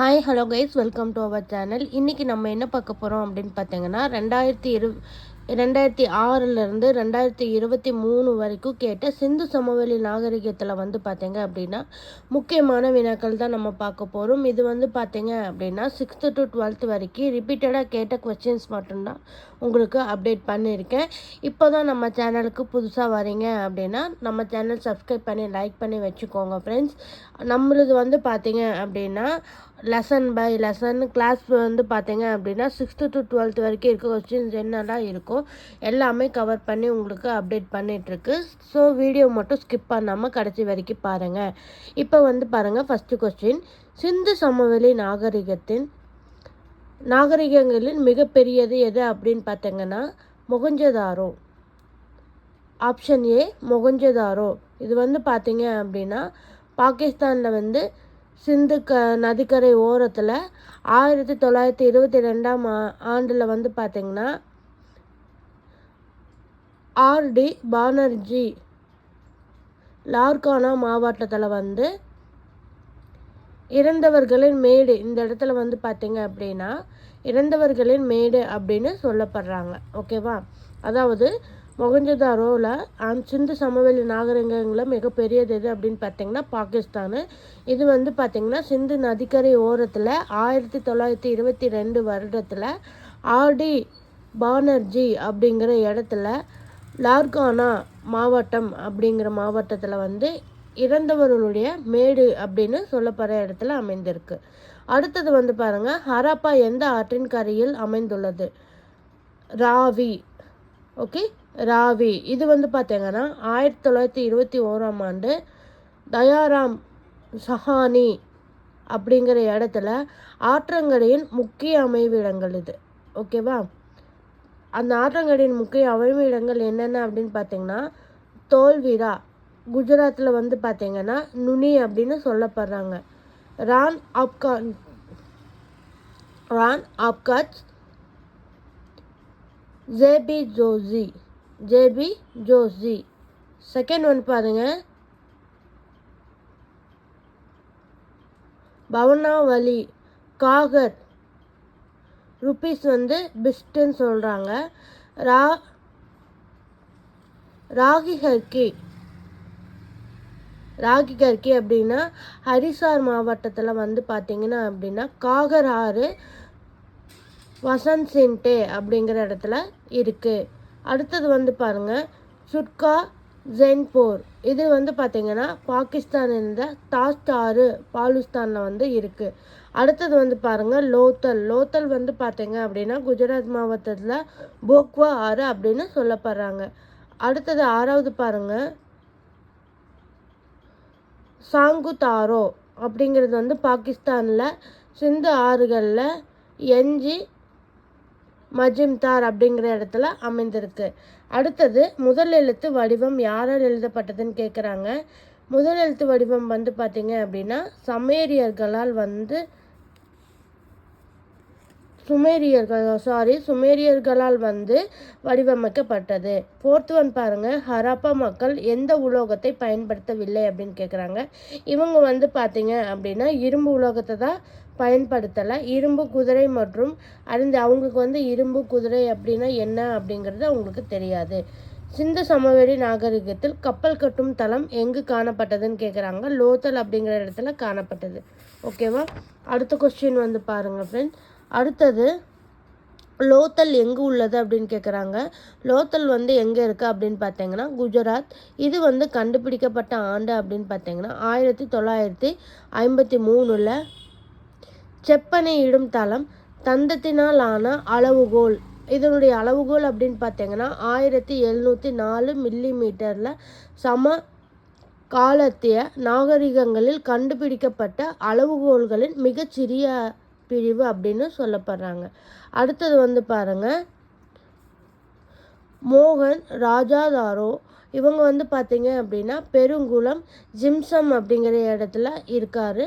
Hi hello guys welcome to our channel இன்றைக்கி நம்ம என்ன பார்க்க போகிறோம் அப்படின்னு பார்த்தீங்கன்னா ரெண்டாயிரத்தி இரு ரெண்டாயிரத்தி ஆறுலேருந்து ரெண்டாயிரத்தி இருபத்தி மூணு வரைக்கும் கேட்ட சிந்து சமவெளி நாகரிகத்தில் வந்து பார்த்தீங்க அப்படின்னா முக்கியமான வினாக்கள் தான் நம்ம பார்க்க போகிறோம் இது வந்து பார்த்தீங்க அப்படின்னா சிக்ஸ்த்து டு டுவெல்த் வரைக்கும் ரிப்பீட்டடாக கேட்ட கொஸ்டின்ஸ் மட்டும்தான் உங்களுக்கு அப்டேட் பண்ணியிருக்கேன். இப்போ தான் நம்ம சேனலுக்கு புதுசாக வரீங்க அப்படின்னா நம்ம சேனல் சப்ஸ்கிரைப் பண்ணி லைக் பண்ணி வச்சுக்கோங்க ஃப்ரெண்ட்ஸ் நம்மளது வந்து பார்த்தீங்க அப்படின்னா லெசன் பை லெசன் கிளாஸ் வந்து பார்த்தீங்க அப்படின்னா சிக்ஸ்த்து டு டுவெல்த் வரைக்கும் இருக்க கொஸ்டின்ஸ் என்னெல்லாம் இருக்கும் எல்லாமே கவர் பண்ணி உங்களுக்கு அப்டேட் பண்ணிகிட்ருக்கு ஸோ வீடியோ மட்டும் ஸ்கிப் பண்ணாமல் கடைசி வரைக்கும் பாருங்கள் இப்போ வந்து பாருங்கள் ஃபஸ்ட்டு கொஸ்டின் சிந்து சமவெளி நாகரிகத்தின் நாகரிகங்களில் மிகப்பெரியது எது அப்படின்னு பார்த்தீங்கன்னா மொகஞ்சதாரோ. Option A Mohenjo-daro. இது வந்து பார்த்தீங்க அப்படின்னா பாகிஸ்தானில் வந்து சிந்து க நதிக்கரை ஓரத்தில் ஆயிரத்தி தொள்ளாயிரத்தி இருபத்தி ரெண்டாம் ஆ ஆண்டில் வந்து பார்த்திங்கன்னா ஆர்டி பானர்ஜி லார்கானா மாவட்டத்தில் வந்து இறந்தவர்களின் மேடு இந்த இடத்துல வந்து பார்த்தீங்க அப்படின்னா இறந்தவர்களின் மேடு அப்படின்னு சொல்லப்படுறாங்க. ஓகேவா? அதாவது மொகஞ்சதாரோவில் சிந்து சமவெளி நாகரிகங்களில் மிகப்பெரியது எது அப்படின்னு பார்த்தீங்கன்னா பாகிஸ்தானு. இது வந்து பார்த்திங்கன்னா சிந்து நதிக்கரை ஓரத்தில் ஆயிரத்தி தொள்ளாயிரத்தி இருபத்தி ரெண்டு வருடத்தில் ஆர்டி பானர்ஜி அப்படிங்கிற இடத்துல லார்கானா மாவட்டம் அப்படிங்கிற மாவட்டத்தில் வந்து இறந்தவர்களுடைய மேடு அப்படின்னு சொல்லப்படுற இடத்துல அமைந்திருக்கு. அடுத்தது வந்து பாருங்கள் ஹராப்பா எந்த ஆற்றின் கரையில் அமைந்துள்ளது? ராவி. ஓகே? ராவி. இது வந்து பார்த்தீங்கன்னா ஆயிரத்தி தொள்ளாயிரத்தி இருபத்தி ஓராம் ஆண்டு தயாராம் சஹானி அப்படிங்கிற இடத்துல ஆற்றங்கரையின் முக்கிய அமைவிடங்கள் இது. ஓகேவா? அந்த ஆற்றங்கரையின் முக்கிய அமைவிடங்கள் என்னென்ன அப்படின்னு பார்த்தீங்கன்னா தோல்விரா. குஜராத்தில் வந்து பார்த்தீங்கன்னா நுனி அப்படின்னு சொல்லப்படுறாங்க. ரான் ஆப்கான் ரான் ஆப்காத் JP Joshi JP Joshi second one பாருங்க. பவனாவலி காகர். ருபீஸ் வந்து பெஸ்ட்டுன்னு சொல்கிறாங்க ரா ராகி ஹர்கி. ராகி கர்கி அப்படின்னா ஹரிசார் மாவட்டத்தில் வந்து பார்த்தீங்கன்னா அப்படின்னா காகர் ஆறு வசந்த் சின்டே அப்படிங்கிற இடத்துல இருக்குது அடுத்தது வந்து பாருங்கள் சுட்கா ஜென்போர் இது வந்து பார்த்திங்கன்னா பாகிஸ்தான் இருந்த தாஸ்டாரு ஆறு பாலுஸ்தானில் வந்து இருக்குது அடுத்தது வந்து பாருங்கள் லோத்தல். லோத்தல் வந்து பார்த்தீங்க அப்படின்னா குஜராத் மாவட்டத்தில் போக்வா ஆறு அப்படின்னு சொல்லப்படுறாங்க. அடுத்தது ஆறாவது பாருங்கள் சாங்குதாரோ அப்படிங்கிறது வந்து பாகிஸ்தானில் சிந்து ஆறுகளில் எஞ்சி மஜிம்தார் அப்படிங்கிற இடத்துல அமைந்திருக்கு. அடுத்தது முதல் எழுத்து வடிவம் யாரால் எழுதப்பட்டதுன்னு கேட்குறாங்க முதல் எழுத்து வடிவம் வந்து பார்த்தீங்க அப்படின்னா சமேரியர்களால் வந்து சுமேரியர்கள் சாரி சுமேரியர்களால் வந்து வடிவமைக்கப்பட்டது. ஃபோர்த் ஒன் பாருங்கள் ஹராப்பா மக்கள் எந்த உலோகத்தை பயன்படுத்தவில்லை அப்படின்னு கேட்குறாங்க இவங்க வந்து பார்த்தீங்க அப்படின்னா இரும்பு உலோகத்தை தான் பயன்படுத்தலை. இரும்பு குதிரை மற்றும் அறிந்து அவங்களுக்கு வந்து இரும்பு குதிரை அப்படின்னா என்ன அப்படிங்கிறது அவங்களுக்கு தெரியாது. சிந்து சமவெளி நாகரிகத்தில் கப்பல் கட்டும் தளம் எங்கு காணப்பட்டதுன்னு கேட்குறாங்க லோத்தல் அப்படிங்கிற இடத்துல காணப்பட்டது. ஓகேவா அடுத்த கொஸ்டின் வந்து பாருங்கள் ஃப்ரெண்ட்ஸ் அடுத்தது லோத்தல் எங்கே உள்ளது அப்படின்னு கேட்குறாங்க லோத்தல் வந்து எங்கே இருக்குது அப்படின்னு பார்த்தீங்கன்னா குஜராத். இது வந்து கண்டுபிடிக்கப்பட்ட ஆண்டு அப்படின்னு பார்த்தீங்கன்னா ஆயிரத்தி தொள்ளாயிரத்தி ஐம்பத்தி மூணில் செப்பனை இடும் தளம் தந்தத்தினால் ஆன அளவுகோல். இதனுடைய அளவுகோல் அப்படின்னு பார்த்தீங்கன்னா ஆயிரத்தி எழுநூற்றி நாலு மில்லி மீட்டரில் சம காலத்திய நாகரிகங்களில் கண்டுபிடிக்கப்பட்ட அளவுகோல்களின் மிகச்சிறிய பிரிவு அப்படின்னு சொல்லப்படுறாங்க. அடுத்தது வந்து பாருங்கள் மோகன் ராஜாதாரோ இவங்க வந்து பார்த்தீங்க அப்படின்னா பெருங்குளம் ஜிம்சம் அப்படிங்கிற இடத்துல இருக்கார்.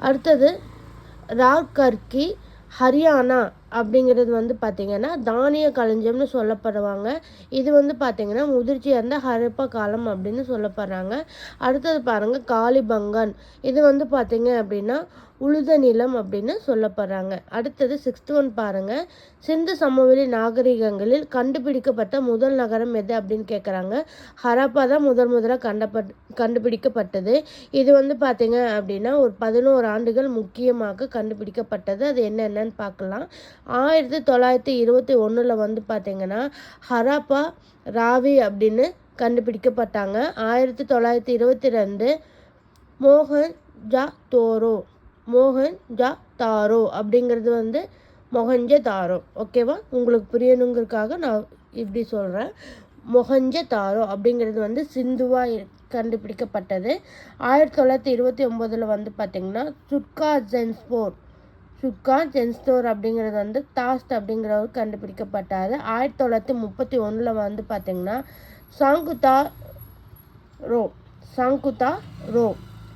அடுத்தது ராவ்கர்கி ஹரியானா. அப்படிங்கிறது வந்து பார்த்திங்கன்னா தானிய களஞ்சியம்னு சொல்லப்படுவாங்க. இது வந்து பார்த்திங்கன்னா முதிர்ச்சி அந்த ஹரப்பா காலம் அப்படின்னு சொல்லப்படுறாங்க. அடுத்தது பாருங்கள் காளிபங்கன். இது வந்து பார்த்திங்க அப்படின்னா உழுத நிலம் அப்படின்னு சொல்லப்படுறாங்க. அடுத்தது சிக்ஸ்த் ஒன் பாருங்கள் சிந்து சமவெளி நாகரிகங்களில் கண்டுபிடிக்கப்பட்ட முதல் நகரம் எது அப்படின்னு கேட்குறாங்க ஹரப்பா தான் முதல் முதலாக கண்டப்பட் கண்டுபிடிக்கப்பட்டது. இது வந்து பார்த்திங்க அப்படின்னா ஒரு பதினோரு ஆண்டுகள் முக்கியமாக கண்டுபிடிக்கப்பட்டது. அது என்னென்னு பார்க்கலாம் ஆயிரத்தி தொள்ளாயிரத்தி இருபத்தி ஒன்றில் வந்து பார்த்திங்கன்னா ஹராப்பா ராவி அப்படின்னு கண்டுபிடிக்கப்பட்டாங்க. ஆயிரத்தி தொள்ளாயிரத்தி இருபத்தி ரெண்டு மோகன் ஜா தோரோ மோகன் ஜா தாரோ அப்படிங்கிறது வந்து மொகஞ்ச தாரோ. ஓகேவா உங்களுக்கு புரியணுங்கிறதுக்காக நான் இப்படி சொல்கிறேன் மொகஞ்ச தாரோ அப்படிங்கிறது வந்து சிந்துவாக கண்டுபிடிக்கப்பட்டது. ஆயிரத்தி தொள்ளாயிரத்தி இருபத்தி ஒம்போதில் வந்து பார்த்திங்கன்னா சுட்கா ஜென்ஸ்போர்ட் சுட்கா ஜென்ஸ்டோர் அப்படிங்கிறது வந்து தாஸ்ட் அப்படிங்கிறவர் கண்டுபிடிக்கப்பட்டார். ஆயிரத்தி தொள்ளாயிரத்தி முப்பத்தி ஒன்றில் வந்து பார்த்திங்கன்னா சாங்குதா ரோ சாங்குதா ரோ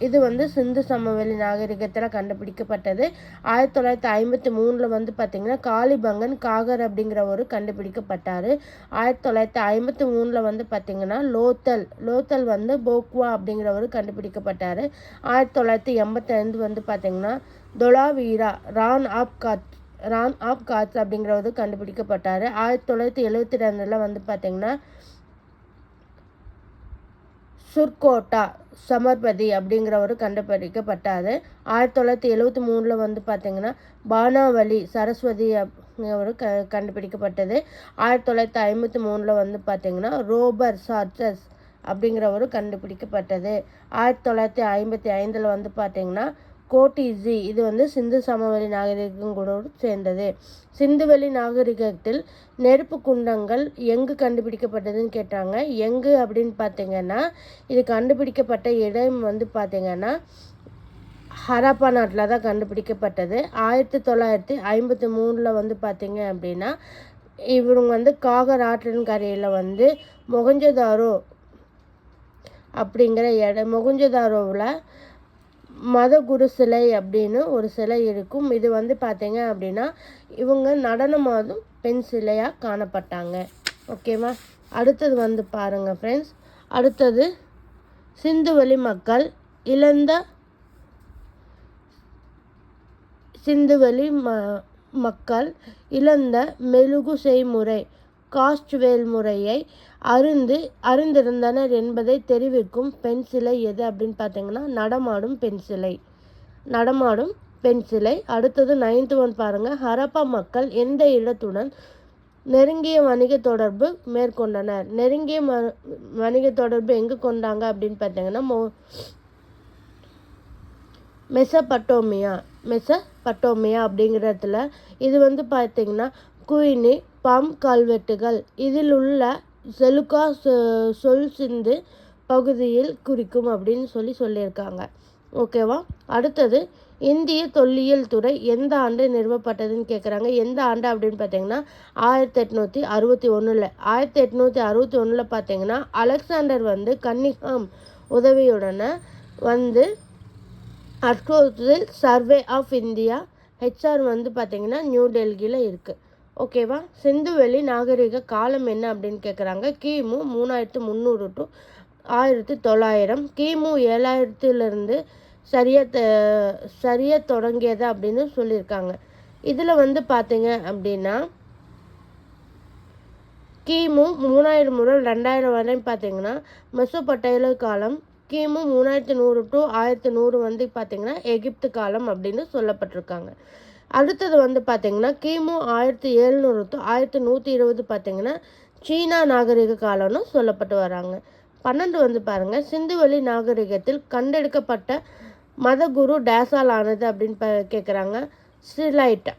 இது வந்து சிந்து சமவெளி நாகரிகத்தில் கண்டுபிடிக்கப்பட்டது. ஆயிரத்தி தொள்ளாயிரத்தி ஐம்பத்தி மூணில் வந்து பார்த்திங்கன்னா காளிபங்கன் காகர் அப்படிங்கிறவரு கண்டுபிடிக்கப்பட்டார். ஆயிரத்தி தொள்ளாயிரத்தி ஐம்பத்தி மூணில் வந்து பார்த்திங்கன்னா லோத்தல் லோத்தல் வந்து போக்வா அப்படிங்கிறவர் கண்டுபிடிக்கப்பட்டார். ஆயிரத்தி தொள்ளாயிரத்தி எண்பத்தைந்து வந்து பார்த்திங்கன்னா தொலாவீரா ரான் ஆப் காத் ரான் ஆப் காட்ஸ் அப்படிங்கிறவர் கண்டுபிடிக்கப்பட்டார். ஆயிரத்தி தொள்ளாயிரத்தி எழுபத்தி ரெண்டில் வந்து பார்த்திங்கன்னா சுர்கோட்டா சமர்பதி அப்படிங்கிறவர் கண்டுபிடிக்கப்பட்டார் ஆயிரத்தி தொள்ளாயிரத்தி எழுவத்தி மூணில் வந்து பார்த்திங்கன்னா பானாவலி சரஸ்வதி அப்படிங்கிறவர் க கண்டுபிடிக்கப்பட்டது. ஆயிரத்தி தொள்ளாயிரத்தி ஐம்பத்தி மூணில் வந்து பார்த்திங்கன்னா ரோபர் சார்ச்சஸ் அப்படிங்கிறவர் கண்டுபிடிக்கப்பட்டது. ஆயிரத்தி தொள்ளாயிரத்தி ஐம்பத்தி ஐந்தில் வந்து பார்த்திங்கன்னா கோட்டிசி இது வந்து சிந்து சமவெளி நாகரிகம் கூட சேர்ந்தது. சிந்துவெளி நாகரிகத்தில் நெருப்பு குண்டங்கள் எங்கு கண்டுபிடிக்கப்பட்டதுன்னு கேட்டாங்க. எங்கு அப்படின்னு பார்த்தீங்கன்னா இது கண்டுபிடிக்கப்பட்ட இடம் வந்து பார்த்தீங்கன்னா ஹராப்பா நாட்டில் தான் கண்டுபிடிக்கப்பட்டது. ஆயிரத்தி தொள்ளாயிரத்தி ஐம்பத்தி மூணில் வந்து பார்த்தீங்க அப்படின்னா இவங்க வந்து காகர் ஆற்றின் கரையில் வந்து மொகஞ்சதாரோ அப்படிங்கிற இடம் மொகஞ்சதாரோவில் மதகுரு சிலை அப்படின்னு ஒரு சிலை இருக்கும். இது வந்து பார்த்தீங்க அப்படின்னா இவங்க நடனமாதும் பெண் சிலையாக காணப்பட்டாங்க. ஓகேவா? அடுத்தது வந்து பாருங்கள் ஃப்ரெண்ட்ஸ் அடுத்தது சிந்துவெளி மக்கள் இழந்த சிந்துவெளி ம மக்கள் இழந்த மெழுகு செய்முறை. காஸ்ட்வேல் முறையை அருந்து அறிந்திருந்தனர் என்பதை தெரிவிக்கும் பெண் சிலை எது அப்படின்னு பார்த்தீங்கன்னா நடமாடும் பெண் சிலை. நடமாடும் பெண் சிலை. அடுத்தது நைன்த் ஒன் பாருங்கள் ஹரப்பா மக்கள் எந்த இடத்துடன் நெருங்கிய வணிக தொடர்பு மேற்கொண்டனர்? நெருங்கிய ம வணிக தொடர்பு எங்கே கொண்டாங்க அப்படின்னு பார்த்தீங்கன்னா மோ மெசபட்டோமியா மெசபட்டோமியா அப்படிங்கிறதுல இது வந்து பார்த்திங்கன்னா குயினி பம் கல்வெட்டுகள். இதில் உள்ள செலுக்கா சொல் சிந்து பகுதியில் குறிக்கும் அப்படின்னு சொல்லி சொல்லியிருக்காங்க. ஓகேவா? அடுத்தது இந்திய தொல்லியல் துறை எந்த ஆண்டு நிறுவப்பட்டதுன்னு கேட்குறாங்க எந்த ஆண்டு அப்படின்னு பார்த்தீங்கன்னா ஆயிரத்தி எட்நூற்றி அறுபத்தி ஒன்றில் ஆயிரத்தி எட்நூற்றி அறுபத்தி ஒன்றில் பார்த்தீங்கன்னா அலெக்சாண்டர் வந்து கன்னிகாம் உதவியுடனே வந்து அட்கோத்தில் சர்வே ஆஃப் இந்தியா ஹெச்ஆர் வந்து பார்த்திங்கன்னா நியூ டெல்லியில் இருக்குது ஓகேவா? சிந்துவெளி நாகரிக காலம் என்ன அப்படின்னு கேட்குறாங்க கிமு மூணாயிரத்து முந்நூறு டு ஆயிரத்தி தொள்ளாயிரம். கிமு ஏழாயிரத்துலேருந்து சரியாக சரியாக தொடங்கியது அப்படின்னு சொல்லியிருக்காங்க. இதில் வந்து பார்த்தீங்க அப்படின்னா கிமு மூணாயிரம் முதல் ரெண்டாயிரம் வரையும் பார்த்தீங்கன்னா மெசோபட்டையில காலம் கிமு மூணாயிரத்தி நூறு டு ஆயிரத்தி நூறு வந்து பார்த்திங்கன்னா எகிப்து காலம் அப்படின்னு சொல்லப்பட்டிருக்காங்க. அடுத்தது வந்து பார்த்திங்கன்னா கிமு ஆயிரத்தி எழுநூறு டு ஆயிரத்தி நூற்றி இருபது பார்த்திங்கன்னா சீனா நாகரிக காலம்னு சொல்லப்பட்டு வராங்க. பன்னெண்டு வந்து பாருங்கள் சிந்துவெளி நாகரிகத்தில் கண்டெடுக்கப்பட்ட மதகுரு டேசால் ஆனது அப்படின்னு ப கேட்குறாங்க ஸ்ட்ரீட்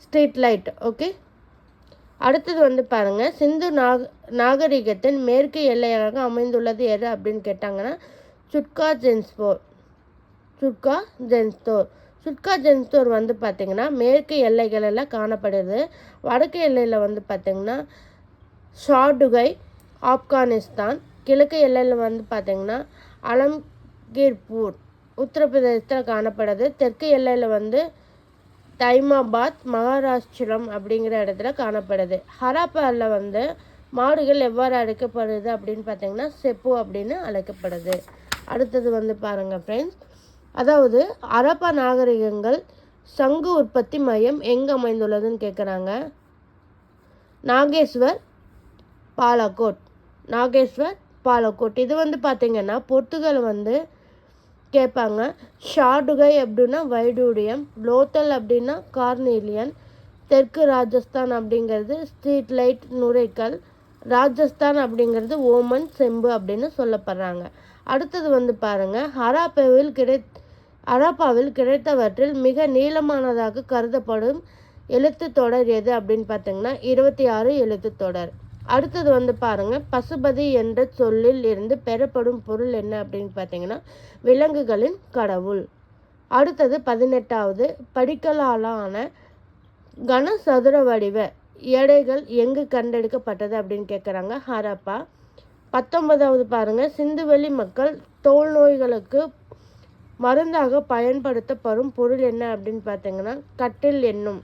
ஸ்ட்ரீட் லைட் ஓகே? அடுத்தது வந்து பாருங்கள் சிந்து நாக நாகரிகத்தின் மேற்கு எல்லையாக அமைந்துள்ளது எது அப்படின்னு கேட்டாங்கன்னா சுட்கா ஜென்ஸ்போர் சுட்கா ஜென்ஸ்தோர் சுட்கா ஜென்ஸ்டோர் வந்து பார்த்திங்கன்னா மேற்கு எல்லைகளில் காணப்படுது. வடக்கு எல்லையில் வந்து பார்த்திங்கன்னா ஷாடுகை ஆப்கானிஸ்தான் கிழக்கு எல்லையில் வந்து பார்த்திங்கன்னா அலம்கீர்பூர் உத்தரப்பிரதேசத்தில் காணப்படுது. தெற்கு எல்லையில் வந்து தைமாபாத் மகாராஷ்டிரம் அப்படிங்கிற இடத்துல காணப்படுது. ஹராப்பாவில் வந்து மாடுகள் எவ்வாறு அழைக்கப்படுது அப்படின்னு பார்த்தீங்கன்னா செப்பு அப்படின்னு அழைக்கப்படுது. அடுத்தது வந்து பாருங்கள் ஃப்ரெண்ட்ஸ் அதாவது அரப்பா நாகரிகங்கள் சங்கு உற்பத்தி மையம் எங்கே அமைந்துள்ளதுன்னு கேட்குறாங்க நாகேஸ்வர் பாலக்கோட். நாகேஸ்வர் பாலக்கோட். இது வந்து பார்த்திங்கன்னா பொத்துகள் வந்து கேட்பாங்க ஷாடுகை அப்படின்னா வைடூரியம் லோத்தல் அப்படின்னா கார்னீலியன் தெற்கு ராஜஸ்தான் அப்படிங்கிறது ஸ்ட்ரீட் லைட் நுரைக்கல் ராஜஸ்தான் அப்படிங்கிறது ஓமன் செம்பு அப்படின்னு சொல்லப்படுறாங்க. அடுத்தது வந்து பாருங்கள் ஹராப்பாவில் கிடை அராப்பாவில் கிடைத்தவற்றில் மிக நீளமானதாக கருதப்படும் எழுத்து தொடர் எது அப்படின்னு பார்த்தீங்கன்னா இருபத்தி ஆறு எழுத்து தொடர். அடுத்தது வந்து பாருங்க பசுபதி என்ற சொல்லில் இருந்து பெறப்படும் பொருள் என்ன அப்படின்னு பார்த்தீங்கன்னா விலங்குகளின் கடவுள். அடுத்தது பதினெட்டாவது படிக்கலாலான கனசதுர வடிவ எடைகள் எங்கு கண்டெடுக்கப்பட்டது அப்படின்னு கேட்குறாங்க ஹரப்பா. பத்தொன்பதாவது பாருங்கள் சிந்துவெளி மக்கள் தோல் நோய்களுக்கு மருந்தாக பயன்படுத்தப்படும் பொருள் என்ன அப்படின்னு பார்த்தீங்கன்னா கட்டில் என்னும்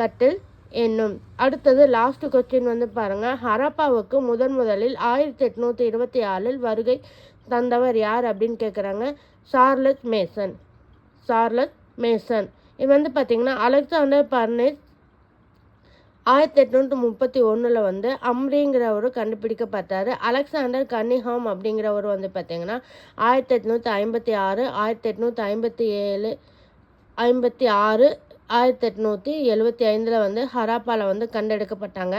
கட்டில் என்னும். அடுத்தது லாஸ்ட் கொஸ்டின் வந்து பாருங்க. ஹரப்பாவுக்கு முதன் முதலில் ஆயிரத்தி எட்நூத்தி இருபத்தி ஆறில் வருகை தந்தவர் யார் அப்படின்னு கேட்குறாங்க சார்லஸ் மேசன். Charles Mason. இது வந்து பார்த்தீங்கன்னா அலெக்சாண்டர் பர்னேஸ் ஆயிரத்தி எட்நூற்றி முப்பத்தி ஒன்றில் வந்து அம்ரிங்கிறவர் கண்டுபிடிக்கப்பட்டார். அலெக்சாண்டர் கன்னிஹாம் அப்படிங்கிறவர் வந்து பார்த்திங்கன்னா ஆயிரத்தி எட்நூற்றி ஐம்பத்தி ஆறு ஆயிரத்தி எட்நூற்றி ஐம்பத்தி ஏழு ஐம்பத்தி ஆறு ஆயிரத்தி எட்நூற்றி எழுபத்தி ஐந்தில் வந்து ஹராப்பாவில் வந்து கண்டெடுக்கப்பட்டாங்க.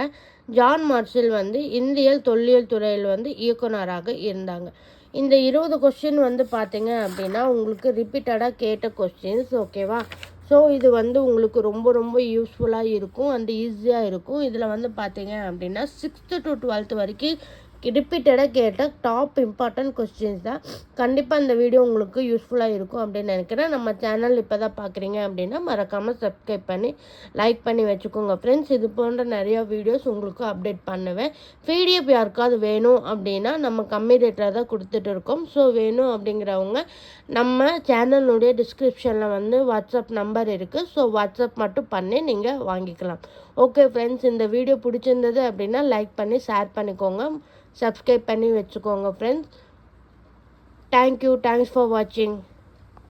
ஜான் மார்ஷல் வந்து இந்தியல் தொல்லியல் துறையில் வந்து இயக்குனராக இருந்தாங்க. இந்த இருபது கொஸ்டின் வந்து பார்த்தீங்க அப்படின்னா உங்களுக்கு ரிப்பீட்டடாக கேட்ட கொஸ்டின்ஸ் ஓகேவா ஸோ இது வந்து உங்களுக்கு ரொம்ப ரொம்ப யூஸ்ஃபுல்லாக இருக்கும் அண்ட் ஈஸியாக இருக்கும். இதில் வந்து பார்த்தீங்க அப்படின்னா சிக்ஸ்த்து டு டுவெல்த் வரைக்கும் ரிப்பீட்டடாக கேட்ட டாப் இம்பார்ட்டன்ட் கொஸ்டின்ஸ் தான். கண்டிப்பாக இந்த வீடியோ உங்களுக்கு யூஸ்ஃபுல்லாக இருக்கும் அப்படின்னு நினைக்கிறேன். நம்ம சேனல் இப்போ தான் பார்க்குறீங்க அப்படின்னா மறக்காமல் சப்ஸ்கிரைப் பண்ணி லைக் பண்ணி வச்சுக்கோங்க. ஃப்ரெண்ட்ஸ் இது போன்ற நிறையா வீடியோஸ் உங்களுக்கு அப்டேட் பண்ணுவேன். பிடிஎஃப் யாருக்காவது வேணும் அப்படின்னா நம்ம கம்மி ரேட்டில் தான் கொடுத்துட்டு இருக்கோம். ஸோ வேணும் அப்படிங்கிறவங்க நம்ம சேனலுடைய டிஸ்கிரிப்ஷனில் வந்து வாட்ஸ்அப் நம்பர் இருக்குது ஸோ வாட்ஸ்அப் மட்டும் பண்ணி நீங்கள் வாங்கிக்கலாம். ஓகே ஃப்ரெண்ட்ஸ் இந்த வீடியோ பிடிச்சிருந்தது அப்படின்னா லைக் பண்ணி ஷேர் பண்ணிக்கோங்க. சப்ஸ்கிரைப் பண்ணி வச்சுக்கோங்க ஃப்ரெண்ட்ஸ் தேங்க்யூ தேங்க்ஸ் ஃபார் வாட்சிங்